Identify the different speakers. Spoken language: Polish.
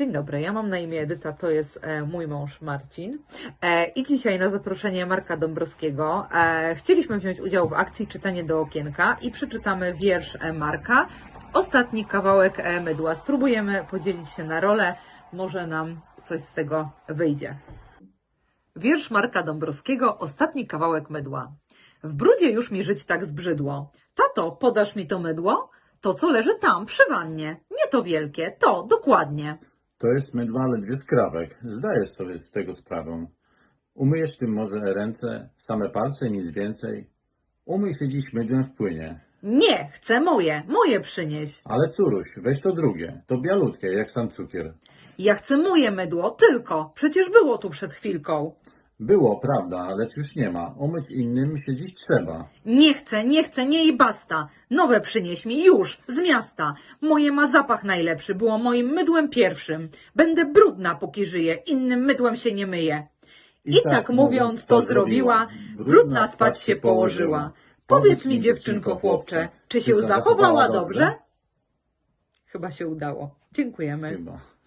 Speaker 1: Dzień dobry, ja mam na imię Edyta, to jest e, mój mąż Marcin. E, I dzisiaj na zaproszenie Marka Dąbrowskiego e, chcieliśmy wziąć udział w akcji Czytanie do okienka i przeczytamy wiersz Marka. Ostatni kawałek mydła. Spróbujemy podzielić się na role, może nam coś z tego wyjdzie. Wiersz Marka Dąbrowskiego, ostatni kawałek mydła. W brudzie już mi żyć tak zbrzydło. Tato, podasz mi to mydło? To, co leży tam, przy wannie. Nie to wielkie, to, dokładnie.
Speaker 2: To jest mydła ledwie skrawek. Zdajesz sobie z tego sprawę. Umyjesz tym może ręce, same palce, nic więcej. Umyj się dziś mydłem w płynie.
Speaker 1: Nie, chcę moje, moje przynieś.
Speaker 2: Ale córuś, weź to drugie, to bialutkie, jak sam cukier.
Speaker 1: Ja chcę moje mydło, tylko, przecież było tu przed chwilką.
Speaker 2: Było, prawda, lecz już nie ma. Umyć innym się dziś trzeba.
Speaker 1: Nie chcę, nie chcę, nie i basta. Nowe przynieś mi, już, z miasta. Moje ma zapach najlepszy, było moim mydłem pierwszym. Będę brudna, póki żyję, innym mydłem się nie myję. I, tak, mówiąc to zrobiła, brudna spać się położyła. Powiedz mi, dziewczynko, chłopcze, czy się zachowała dobrze? Chyba się udało. Dziękujemy.
Speaker 2: Chyba.